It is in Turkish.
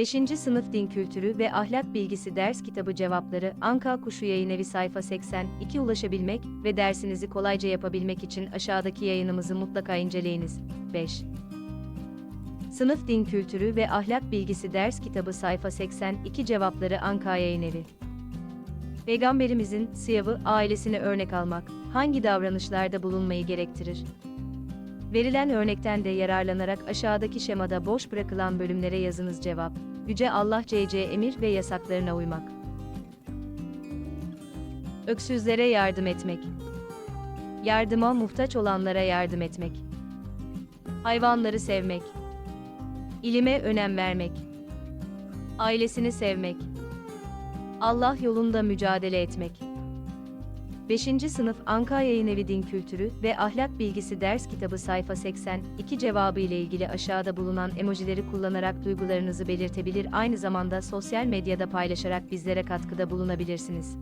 5. Sınıf Din Kültürü ve Ahlak Bilgisi Ders Kitabı Cevapları Anka Kuşu Yayınevi sayfa 82 ulaşabilmek ve dersinizi kolayca yapabilmek için aşağıdaki yayınımızı mutlaka inceleyiniz. 5. Sınıf Din Kültürü ve Ahlak Bilgisi Ders Kitabı sayfa 82 Cevapları Anka Yayınevi Peygamberimizin sıyavı ailesine örnek almak hangi davranışlarda bulunmayı gerektirir? Verilen örnekten de yararlanarak aşağıdaki şemada boş bırakılan bölümlere yazınız cevap. Yüce Allah CC emir ve yasaklarına uymak. Öksüzlere yardım etmek. Yardıma muhtaç olanlara yardım etmek. Hayvanları sevmek. İlime önem vermek. Ailesini sevmek. Allah yolunda mücadele etmek. 5. Sınıf Anka Yayınevi Din Kültürü ve Ahlak Bilgisi Ders Kitabı sayfa 82 cevabı ile ilgili aşağıda bulunan emojileri kullanarak duygularınızı belirtebilir aynı zamanda sosyal medyada paylaşarak bizlere katkıda bulunabilirsiniz.